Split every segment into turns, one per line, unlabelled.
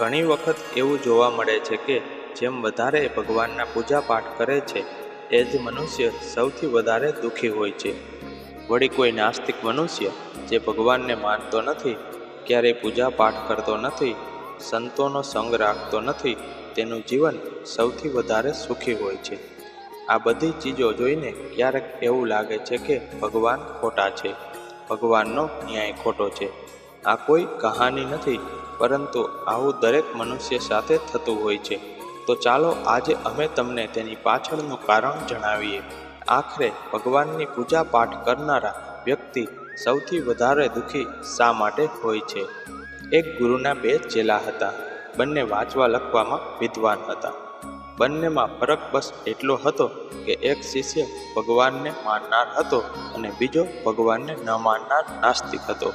ઘણી વખત એવું જોવા મળે છે કે જેમ વધારે ભગવાનના પૂજાપાઠ કરે છે, એ જ મનુષ્ય સૌથી વધારે દુઃખી હોય છે. વળી કોઈ નાસ્તિક મનુષ્ય જે ભગવાનને માનતો નથી, ક્યારેય પૂજાપાઠ કરતો નથી, સંતોનો સંગ રાખતો નથી, તેનું જીવન સૌથી વધારે સુખી હોય છે. આ બધી ચીજો જોઈને ક્યારેક એવું લાગે છે કે ભગવાન ખોટા છે, ભગવાનનો ન્યાય ખોટો છે. આ કોઈ કહાની નથી પરંતુ આવું દરેક મનુષ્ય સાથે થતું હોય છે. તો ચાલો આજે અમે તમને તેની પાછળનું કારણ જણાવીએ. આખરે ભગવાનની પૂજા પાઠ કરનારા વ્યક્તિ સૌથી વધારે દુઃખી શા માટે હોય છે? એક ગુરુના બે ચેલા હતા. બંને વાંચવા લખવામાં વિદ્વાન હતા. બંનેમાં ફરક બસ એટલો હતો કે એક શિષ્ય ભગવાનને માનનાર હતો અને બીજો ભગવાનને ન માનનાર નાસ્તિક હતો.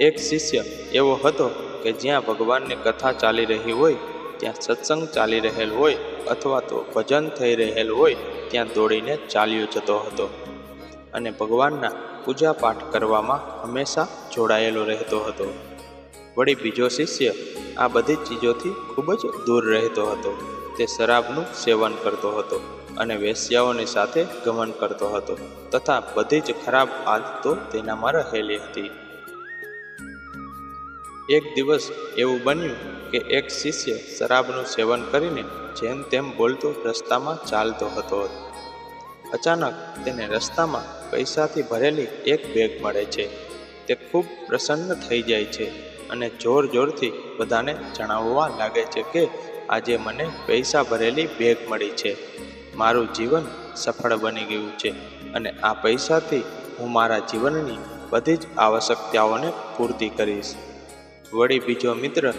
એક શિષ્ય એવો હતો કે જ્યાં ભગવાનની કથા ચાલી રહી હોય, ત્યાં સત્સંગ ચાલી રહેલ હોય અથવા તો ભજન થઈ રહેલ હોય, ત્યાં દોડીને ચાલ્યો જતો હતો. અને ભગવાનના પૂજા પાઠ કરવામાં હંમેશા જોડાયેલો રહેતો હતો. વળી બીજો શિષ્ય આ બધી ચીજોથી ખૂબ જ દૂર રહેતો હતો. તે શરાબનું સેવન કરતો હતો અને વેશ્યાઓની સાથે ગમન કરતો હતો તથા બધી જ ખરાબ આદતો તેનામાં રહેલી હતી. એક દિવસ એવું બન્યું કે એક શિષ્ય શરાબનું સેવન કરીને જેમ તેમ બોલતો રસ્તામાં ચાલતો હતો. અચાનક તેને રસ્તામાં પૈસાથી ભરેલી એક બેગ મળે છે. તે ખૂબ પ્રસન્ન થઈ જાય છે અને જોર જોરથી બધાને જણાવવા લાગે છે કે આજે મને પૈસા ભરેલી બેગ મળી છે. મારું જીવન સફળ બની ગયું છે અને આ પૈસાથી હું મારા જીવનની બધી જ આવશ્યકતાઓને પૂર્તિ કરીશ. વળી બીજો મિત્ર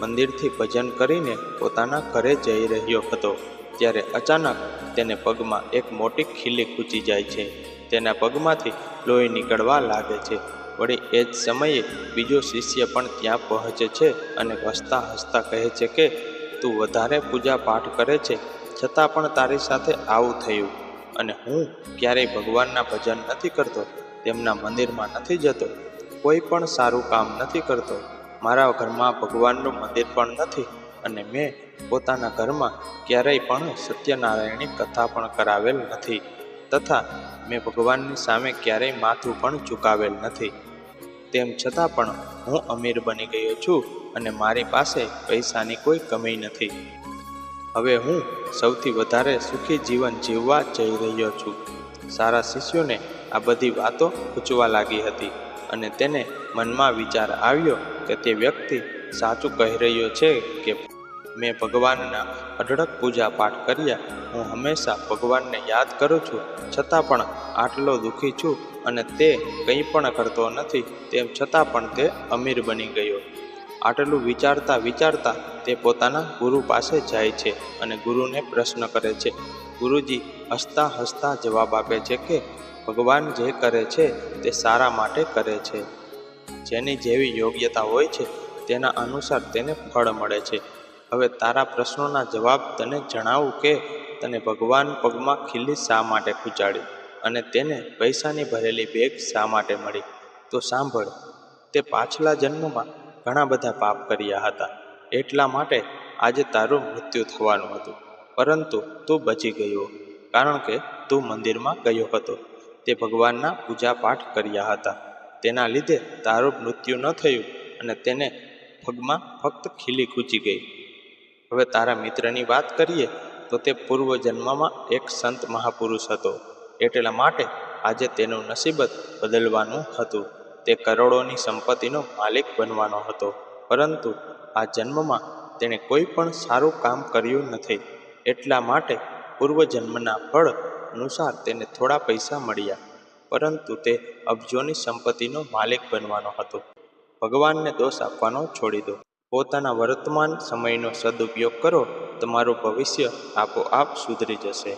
મંદિરથી ભજન કરીને પોતાના ઘરે જઈ રહ્યો હતો. ત્યારે અચાનક તેને પગમાં એક મોટી ખીલી ખૂંચી જાય છે. તેના પગમાંથી લોહી નીકળવા લાગે છે. વળી એ જ સમયે બીજો શિષ્ય પણ ત્યાં પહોંચે છે અને હસતા હસતા કહે છે કે, તું વધારે પૂજા પાઠ કરે છે, છતાં પણ તારી સાથે આવું થયું. અને હું ક્યારેય ભગવાનના ભજન નથી કરતો, તેમના મંદિરમાં નથી જતો. કોઈ પણ સારું કામ નથી કરતો. મારા ઘરમાં ભગવાનનું મંદિર પણ નથી અને મેં પોતાના ઘરમાં ક્યારેય પણ સત્યનારાયણની કથા પણ કરાવેલ નથી તથા મેં ભગવાનની સામે ક્યારેય માથું પણ ચૂકાવેલ નથી. તેમ છતાં પણ હું અમીર બની ગયો છું અને મારી પાસે પૈસાની કોઈ કમી નથી. હવે હું સૌથી વધારે સુખી જીવન જીવવા જઈ રહ્યો છું. સારા શિષ્યોને આ બધી વાતો પૂછવા લાગી હતી. અને તેને મનમાં વિચાર આવ્યો કે તે વ્યક્તિ સાચું કહી રહ્યો છે કે મેં ભગવાનના અઢળક પૂજા પાઠ કર્યા. હું હંમેશા ભગવાનને યાદ કરું છું, છતાં પણ આટલો દુઃખી છું અને તે કંઈ પણ કરતો નથી, તેમ છતાં પણ તે અમીર બની ગયો. આટલું વિચારતા વિચારતા તે પોતાના ગુરુ પાસે જાય છે અને ગુરુને પ્રશ્ન કરે છે. ગુરુજી હસતા હસતા જવાબ આપે છે કે, ભગવાન જે કરે છે તે સારા માટે કરે છે. જેની જેવી યોગ્યતા હોય છે તેના અનુસાર તેને ફળ મળે છે. હવે તારા પ્રશ્નોના જવાબ તને જણાવું કે, તને ભગવાન પગમાં ખીલી શા માટે ખૂંચાડી અને તેને પૈસાની ભરેલી બેગ શા માટે મળી? તો સાંભળ, તે પાછલા જન્મમાં ઘણા બધા પાપ કર્યા હતા. એટલા માટે આજે તારું મૃત્યુ થવાનું હતું. પરંતુ તું બચી ગયો, કારણ કે તું મંદિરમાં ગયો હતો. તે ભગવાનના પૂજા પાઠ કર્યા હતા. તેના લીધે તારું મૃત્યુ ન થયું અને તેને પગમાં ફક્ત ખીલી ખૂચી ગઈ. હવે તારા મિત્રની વાત કરીએ, તો તે પૂર્વ જન્મમાં એક સંત મહાપુરુષ હતો. એટલા માટે આજે તેનું નસીબત બદલવાનું હતું. તે કરોડોની સંપત્તિનો માલિક બનવાનો હતો. પરંતુ આ જન્મમાં તેણે કોઈ પણ સારું કામ કર્યું નથી. એટલા માટે પૂર્વજન્મના ફળ અનુસાર તેને થોડા પૈસા મળ્યા. પરંતુ તે અબજોની સંપત્તિનો માલિક બનવાનો હતો. ભગવાનને દોષ આપવાનો છોડી દો. પોતાના વર્તમાન સમયનો સદુપયોગ કરો. તમારું ભવિષ્ય આપોઆપ સુધરી જશે.